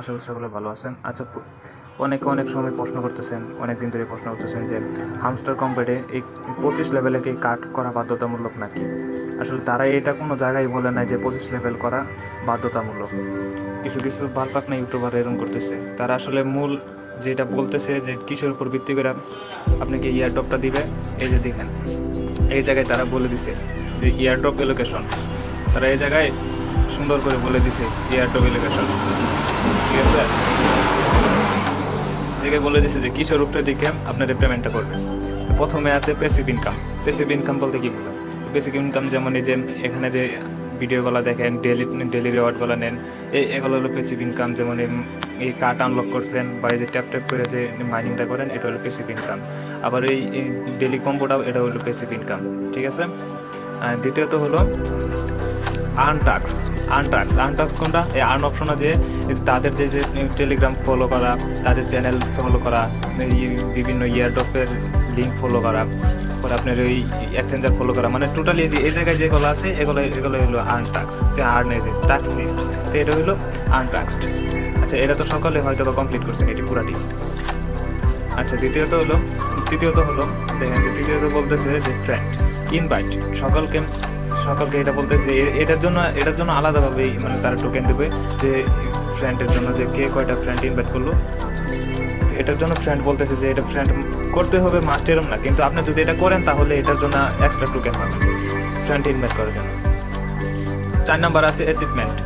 আশা করি সকলে ভালো আছেন। আচ্ছা অনেকে অনেক সময় প্রশ্ন করতেছেন অনেক দিন ধরে প্রশ্ন করতেছেন যে হামস্টার কম্পেটে এই পঁচিশ লেভেলে কি কাট করা বাধ্যতামূলক নাকি? আসলে তারা এটা কোনো জায়গায় বলে নাই যে পঁচিশ লেভেল করা বাধ্যতামূলক। কিছু কিছু বালপাক না ইউটিউবার এরকম করতেছে। তারা আসলে মূল যেটা বলতেছে যে, কিসের উপর ভিত্তি করে আপনাকে ইয়ারড্রপটা দিবে এই যে দেখেন, এই জায়গায় তারা বলে দিছে যে ইয়ারড্রপ এলোকেশন তারা এই জায়গায় সুন্দর করে বলে দিছে ইয়ারড্রপ এলোকেশন ঠিক আছে? বলে দিছে যে কিসের উপরে দিকে আপনার পেমেন্টটা করবে? তো প্রথমে আছে পেসিভ ইনকাম পেসিভ ইনকাম বলতে কি বোঝায়? বেসিক ইনকাম যেমন এই যে এখানে যে ভিডিওগুলো দেখেন ডেলি ডেলি রিওয়ার্ডগুলো নেন এই এগুলো হলো পেসিভ ইনকাম যেমন এই- কার্ড আনলক করছেন বা এই যে ট্যাপ ট্যাপ করে যে মাইনিংটা করেন, এটা হলো পেসিভ ইনকাম আবার এই ডেলি কম্বোটাও এটা হলো পেসিভ ইনকাম ঠিক আছে? দ্বিতীয়ত হলো আনটাক্স আনটাক্স আনটাক্স কোনটা? এই আর্ন অপশনে যে তাদের যে যে টেলিগ্রাম ফলো করা, তাদের চ্যানেল ফলো করা বিভিন্ন ইয়ারডপের লিঙ্ক ফলো করা পরে আপনার ওই এক্সচেঞ্জার ফলো করা মানে টোটালি এই জায়গায় যেগুলো আছে, এগুলো এগুলো হলো আনটাক্স যে আর্ন যে টাক্স লিস্ট তো এটা হলো আনটাক্সড আচ্ছা এটা তো সকালে হয়তো বা কমপ্লিট করছেন এটি পুরাটি আচ্ছা দ্বিতীয়ত হলো তৃতীয়ত হলো, দেখেন তৃতীয়ত বলতেছে যে ফ্রেন্ড ইনভাইট সকলকে সকলকে এটা বলতেছে এটার জন্য এটার জন্য আলাদাভাবে মানে তারা টোকেন দেবে যে ফ্রেন্ডের জন্য, যে কে কয়টা ফ্রেন্ড ইনভাইট করল। এটার জন্য ফ্রেন্ড বলতেছে যে এটা ফ্রেন্ড করতে হবে মাস্ট এরম না, কিন্তু আপনি যদি এটা করেন তাহলে এটার জন্য এক্সট্রা টোকেন হবে ফ্রেন্ড ইনভাইট করার জন্য। চার নাম্বার আছে অ্যাচিভমেন্ট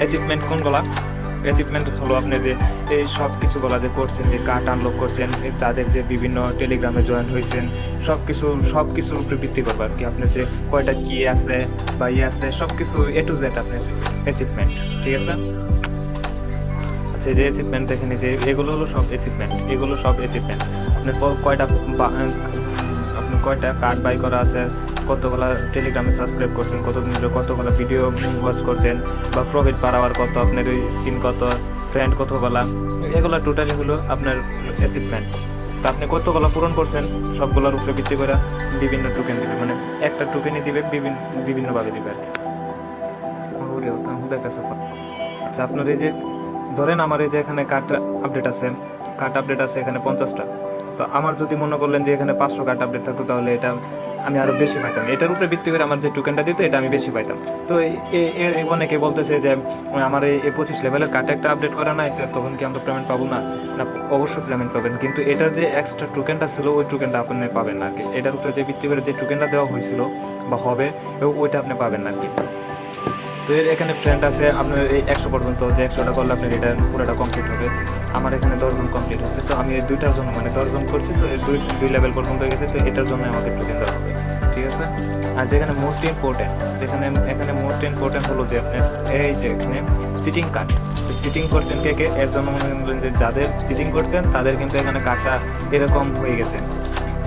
অ্যাচিভমেন্ট কোনগুলা? অ্যাচিভমেন্ট হলো আপনি যে এই সব কিছু বলা যে করছেন, যে কার্ড আনলক করছেন তাদের যে বিভিন্ন টেলিগ্রামে জয়েন হয়েছেন, সব কিছু, সব কিছুর উপরে ভিত্তি করবে আর কি। আপনার যে কয়টা কি আছে বা ইয়ে আছে, সব কিছু এ টু জেড আপনার অ্যাচিভমেন্ট ঠিক আছে? আচ্ছা যে অ্যাচিভমেন্ট দেখেন যে এগুলো হলো সব অ্যাচিভমেন্ট এগুলো সব অ্যাচিভমেন্ট আপনার কয়টা আপনি কয়টা কার্ড বাই করা আছে, কতগুলা টেলিগ্রামে সাবস্ক্রাইব করছেন, কতদিন ধরে কতগুলা ভিডিও ওয়াচ করছেন, বা প্রফিট পার আওয়ার কত, আপনার ওই স্কিন কত ফ্রেন্ড কতগুলা, এগুলো টোটালি হলো আপনার অ্যাচিভমেন্ট তো আপনি কতগুলা পূরণ করছেন, সবগুলোর উপরে ভিত্তি করে বিভিন্ন টোকেন দিবে মানে একটা টোকেনই দিবে, বিভিন্ন, বিভিন্নভাবে দিবে আর কি। আচ্ছা আপনার এই যে, ধরেন আমার এই যে এখানে কার্ড আপডেট আছে কার্ড আপডেট আছে এখানে পঞ্চাশটা। তো আমার যদি মনে করলেন যে এখানে পাঁচশো কার্ড আপডেট থাকতো, তাহলে এটা আমি আরও বেশি পাইতাম। এটার উপরে ভিত্তি করে আমার যে টোকেনটা দিত, এটা আমি বেশি পাইতাম। তো এই- এ- এ- এ- অনেকে বলতেছে যে আমার এই পঁচিশ লেভেলের কার্ড একটা আপডেট করা নাই তখন কি আমরা পেমেন্ট পাবো না? না, অবশ্যই পেমেন্ট পাবেন। কিন্তু এটার যে এক্সট্রা টোকেনটা ছিল, ওই টোকেনটা আপনি পাবেন না আর কি। এটার উপরে যে ভিত্তি করে যে টোকেনটা দেওয়া হয়েছিল বা হবে, ওইটা আপনি পাবেন না আর কি। এর এখানে ফ্রেন্ড আছে, আপনার এই একশো পর্যন্ত, যে একশোটা করলে আপনার এটা পুরোটা কমপ্লিট হবে। আমার এখানে দশজন কমপ্লিট হচ্ছে। তো আমি এই দুইটার জন্য মানে দশজন করছি, তো দুই দুই লেভেল পর্যন্ত হয়ে গেছে, তো এটার জন্য আমাকে টোকেন দেওয়া হবে, ঠিক আছে? আর যেখানে মোস্ট ইম্পর্টেন্ট যেখানে এখানে মোস্ট ইম্পর্টেন্ট হলো যে আপনার এই যে এখানে সিটিং কার্ড চিটিং করছেন কে কে, এর জন্য মনে করেন যে যাদের চিটিং করছেন, তাদের কিন্তু এখানে কার্ডটা এরকম হয়ে গেছে।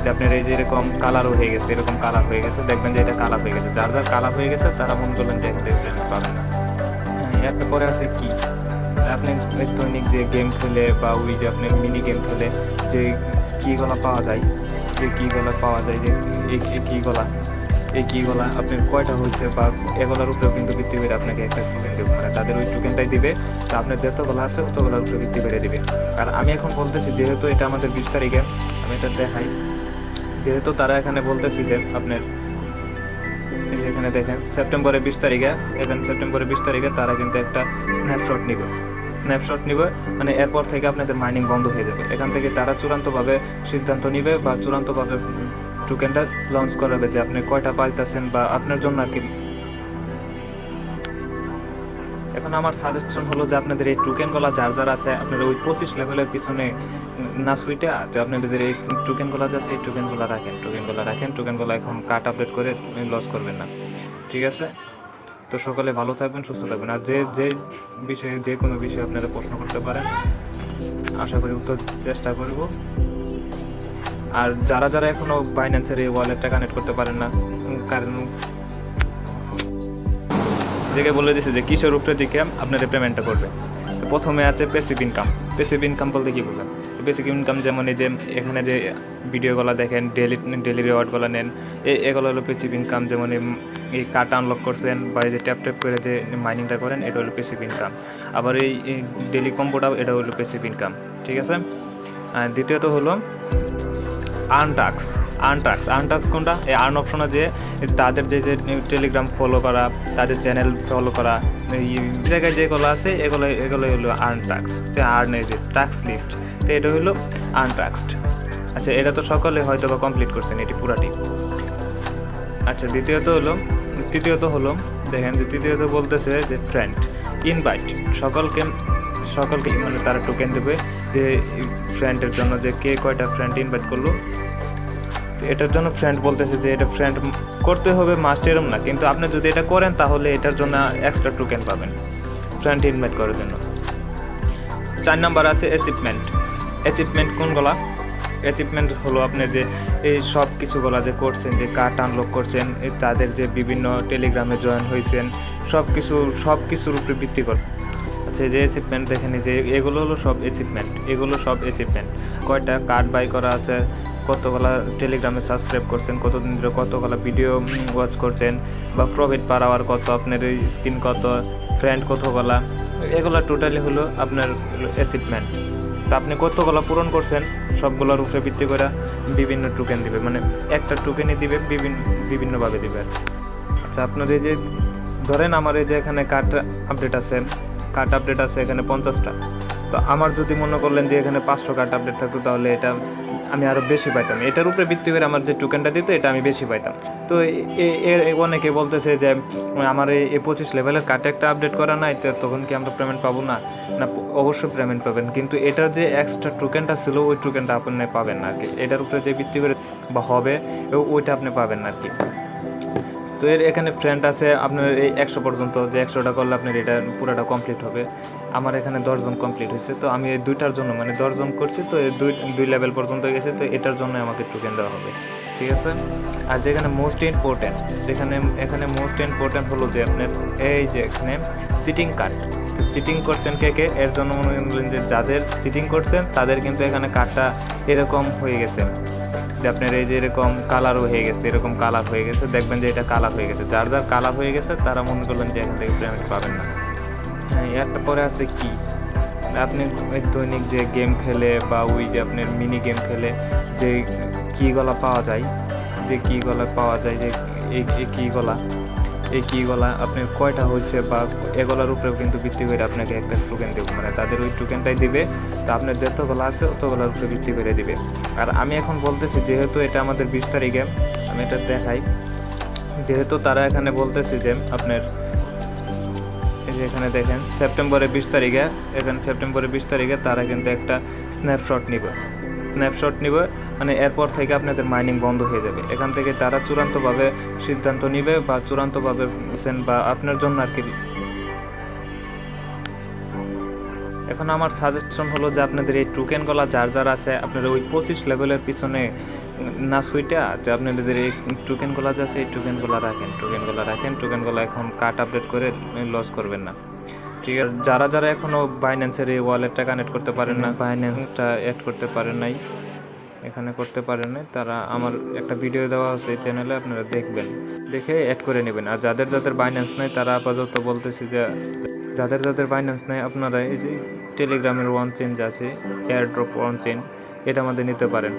যে আপনার এই যে এরকম কালারও হয়ে গেছে, এরকম কালার হয়ে গেছে, দেখবেন যে এটা কালার হয়ে গেছে। যার যার কালার হয়ে গেছে, তারা মনে করবেন যে থেকে payment পাবেন না। হ্যাঁ এরপরে আছে কি? আপনি দৈনিক যে গেম খেলে বা ওই যে আপনি মিনি গেম খেলে, যে কীগুলা পাওয়া যায়, যে কীগুলা পাওয়া যায়, যে এই কীগুলা এই কীগুলা আপনার কয়টা হয়েছে বা এগুলোর উপরেও কিন্তু ভিত্তি করে আপনাকে একটা টোকেন দেবে মানে তাদের ওই টোকেনটাই দিবে, তো আপনার যতগুলো আছে ততগুলোর উপরে ভিত্তি করে দিবে। আর আমি এখন বলতেছি, যেহেতু এটা আমাদের বিশ তারিখে, আমি এটা দেখাই। যেহেতু তারা এখানে বলতেছি যে আপনার এখানে দেখেন, সেপ্টেম্বরের বিশ তারিখে এখানে সেপ্টেম্বরের বিশ তারিখে তারা কিন্তু একটা স্ন্যাপশট নিবে। স্ন্যাপশট নিবে মানে এরপর থেকে আপনাদের মাইনিং বন্ধ হয়ে যাবে। এখান থেকে তারা চূড়ান্তভাবে সিদ্ধান্ত নিবে বা চূড়ান্তভাবে টোকেনটা লঞ্চ করাবে যে আপনি কয়টা পাইতেছেন বা আপনার জন্য আর কি এখন আমার সাজেশন হলো যে আপনাদের এই টুকেন গলা যার যার আছে, আপনারা ওই পঁচিশ লেভেলের পিছনে না সুইটে যে আপনাদের এই টোকেনগুলো যাচ্ছে, এই টোকেনগুলো রাখেন টোকেনগুলো রাখেন টুকেন গলা এখন কাট আপডেট করে লস করবেন না। ঠিক আছে? তো সকালে ভালো থাকবেন, সুস্থ থাকবেন। আর যে যে বিষয়ে, যে কোনো বিষয়ে আপনারা প্রশ্ন করতে পারেন, আশা করি উত্তর চেষ্টা করব। আর যারা যারা এখনও বাইন্যান্সের এই ওয়ালেটটা কানেক্ট করতে পারেন না, কারণ যেকে বলে দিছে যে কিসের উপরে দিকে আপনার পেমেন্টটা করবে। তো প্রথমে আছে পেসিভ ইনকাম পেসিভ ইনকাম বলতে কী বোঝেন বেসিক ইনকাম যেমন এই যে এখানে যে ভিডিওগুলো দেখেন ডেলি ডেলি রিওয়ার্ডগুলো নেন এগুলো হলো পেসিভ ইনকাম যেমন এই- কার্ড আনলক করছেন বা এই যে ট্যাপ ট্যাপ করে যে মাইনিংটা করেন, এটা হলো পেসিভ ইনকাম আবার এই ডেলি কম্পোটাও এটা হলো পেসিভ ইনকাম ঠিক আছে? দ্বিতীয়ত হলো আনটাক্স আনটাক্স আনটাক্স কোনটা? এই আর্ন অপশনে যে তাদের যে যে টেলিগ্রাম ফলো করা, তাদের চ্যানেল ফলো করা, এই জায়গায় যেগুলো আছে, এগুলো এগুলো হলো আনটাক্স যে আর্নের যে টাক্স লিস্ট তো এটা হলো আনটাক্সড আচ্ছা এটা তো সকলে হয়তো বা কমপ্লিট করছেন, এটি পুরাটি। আচ্ছা দ্বিতীয়ত হলো, তৃতীয়ত হলো, দেখেন যে তৃতীয়ত বলতেছে যে ফ্রেন্ড ইনভাইট সকলকে সকলকে মানে তারা টোকেন দেবে যে ফ্রেন্ডের জন্য যে কে কয়টা ফ্রেন্ড ইনভাইট করল এটার জন্য ফ্রেন্ড বলতেছে যে এটা ফ্রেন্ড করতে হবে মাস্ট এরম না, কিন্তু আপনি যদি এটা করেন তাহলে এটার জন্য এক্সট্রা টোকেন পাবেন ফ্রেন্ড ইনভাইট করার জন্য। চার নাম্বার আছে অ্যাচিভমেন্ট অ্যাচিভমেন্ট কোনগুলা? অ্যাচিভমেন্ট হলো আপনি যে এই সব কিছুগুলা যে করছেন, যে কার্ড আনলক করছেন তাদের যে বিভিন্ন টেলিগ্রামে জয়েন হয়েছেন সব কিছু, সব কিছুর উপরে ভিত্তি করে। আচ্ছা যে অ্যাচিভমেন্ট দেখেন যে এগুলো হলো সব অ্যাচিভমেন্ট এগুলো সব অ্যাচিভমেন্ট কয়টা? কার্ড বাই করা আছে কতগুলা টেলিগ্রামে সাবস্ক্রাইব করছেন, কতদিন ধরে কতগুলা ভিডিও ওয়াচ করছেন, বা প্রফিট পার আওয়ার কত, আপনার স্কিন কত ফ্রেন্ড কতগুলা, এগুলো টোটালি হলো আপনার অ্যাচিভমেন্ট তা আপনি কতগুলো পূরণ করছেন, সবগুলোর উপরে ভিত্তি করে বিভিন্ন টোকেন দিবে মানে একটা টোকেনই দিবে, বিভিন্ন, বিভিন্নভাবে দিবে। আচ্ছা আপনাদের যে, ধরেন আমার এই যে এখানে কার্ড আপডেট আছে কার্ড আপডেট আছে এখানে পঞ্চাশটা তো আমার যদি মনে করলেন যে এখানে পাঁচশো কার্ড আপডেট থাকতো, তাহলে এটা আমি আরও বেশি পাইতাম। এটার উপরে ভিত্তি করে আমার যে টোকেনটা দিত, এটা আমি বেশি পাইতাম। তো এ- এ- এ- অনেকে বলতেছে যে, আমার এই পঁচিশ লেভেলের কার্ডে একটা আপডেট করা নাই, তো তখন কি আমরা পেমেন্ট পাবো না? না, অবশ্যই পেমেন্ট পাবেন। কিন্তু এটার যে এক্সট্রা টোকেনটা ছিল, ওই টোকেনটা আপনি পাবেন না আর কি। এটার উপরে যে ভিত্তি করে বা হবে ওইটা আপনি পাবেন না আর কি। তো এর এখানে ফ্রেন্ড আছে, আপনার এই একশো পর্যন্ত, যে একশোটা করলে আপনার এটা পুরোটা কমপ্লিট হবে। আমার এখানে দশজন কমপ্লিট হয়েছে, তো আমি এই দুইটার জন্য মানে দশজন করছি, তো এই দুই দুই লেভেল পর্যন্ত গেছে, তো এটার জন্য আমাকে টোকেন দেওয়া হবে, ঠিক আছে? আর যেখানে মোস্ট ইম্পর্টেন্ট যেখানে, এখানে মোস্ট ইম্পর্টেন্ট হলো যে আপনার এই যে এখানে চিটিং কার্ড চিটিং করছেন কে কে? এর জন্য মনে যে যাদের চিটিং করছেন, তাদের কিন্তু এখানে কার্ডটা এরকম হয়ে গেছে। যে আপনার এই যে এরকম কালার হয়ে গেছে, এরকম কালার হয়ে গেছে, দেখবেন যে এটা কালার হয়ে গেছে। যার যার কালার হয়ে গেছে, তারা মনে করলেন যে এখান থেকে পেমেন্ট পাবেন না। হ্যাঁ একটা পরে আছে কি? আপনি দৈনিক যে গেম খেলে বা ওই যে আপনার মিনি গেম খেলে যে কী গলা পাওয়া যায়, যে কী গলা পাওয়া যায়, যে এই কী কীগুলা এই কীগুলা আপনার কয়টা হয়েছে বা এগুলার উপরেও কিন্তু ভিত্তি করে আপনাকে একটা টোকেন দেবো। মানে তাদের ওই টোকেনটাই দিবে, তো আপনার যতগুলো আছে ততগুলোর উপরে ভিত্তি করে দিবে। আর আমি এখন বলতেছি, যেহেতু এটা আমাদের বিশ তারিখে, আমি এটা দেখাই। যেহেতু তারা এখানে বলতেছে যে আপনার, এই যে এখানে দেখেন, সেপ্টেম্বরের বিশ তারিখে, এখানে সেপ্টেম্বরের বিশ তারিখে তারা কিন্তু একটা স্ন্যাপশট নিবে। স্ন্যাপশট নিবে মানে এরপর থেকে আপনাদের মাইনিং বন্ধ হয়ে যাবে। এখান থেকে তারা চূড়ান্তভাবে সিদ্ধান্ত নিবে বা চূড়ান্তভাবে বা আপনার জন্য আর কি। এখন আমার সাজেশন হলো যে আপনাদের এই টোকেনগুলো যার যার আছে, আপনারা ওই পঁচিশ লেভেলের পিছনে না সুইটা যে আপনাদের এই টোকেনগুলো যে আছে, এই টোকেনগুলো রাখেন টোকেনগুলো রাখেন টোকেনগুলো এখন কার্ড আপডেট করে লস করবেন না। ঠিক আছে। যারা যারা এখনও বাইন্যান্সের এই ওয়ালেটটা কানেক্ট করতে পারেন না বাইন্যান্সটা অ্যাড করতে পারেন নাই, এখানে করতে পারেন নাই, তারা আমার একটা ভিডিও দেওয়া আছে এই চ্যানেলে আপনারা দেখবেন। দেখে অ্যাড করে নেবেন। আর যাদের যাদের বাইন্যান্স নাই, তারা আপাতত বলতেছি যে, যাদের যাদের বাইন্যান্স নাই, আপনারা এই যে টেলিগ্রামের ওয়ান চেঞ্জ আছে এয়ার ড্রপ ওয়ান চেন এটা আমাদের নিতে পারেন।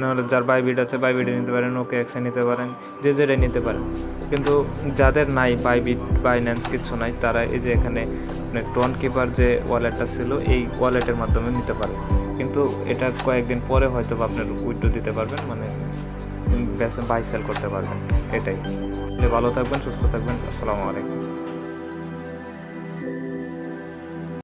নাহলে যার বাইবিট আছে বাইবিটে নিতে পারেন, ওকে এক্সে নিতে পারেন, যে যেটা নিতে পারেন। কিন্তু যাদের নাই বাইবিট বাইন্যান্স কিছু নাই, তারা এই যে এখানে আপনার টোন কিপার যে ওয়ালেটটা ছিল, এই ওয়ালেটের মাধ্যমে নিতে পারেন কিন্তু এটা কয়েকদিন পরে হয়তো আপনার উইথড্র দিতে পারবেন মানে বাই সেল করতে পারবেন, এটাই। ভালো থাকবেন, সুস্থ থাকবেন, আসসালামু আলাইকুম।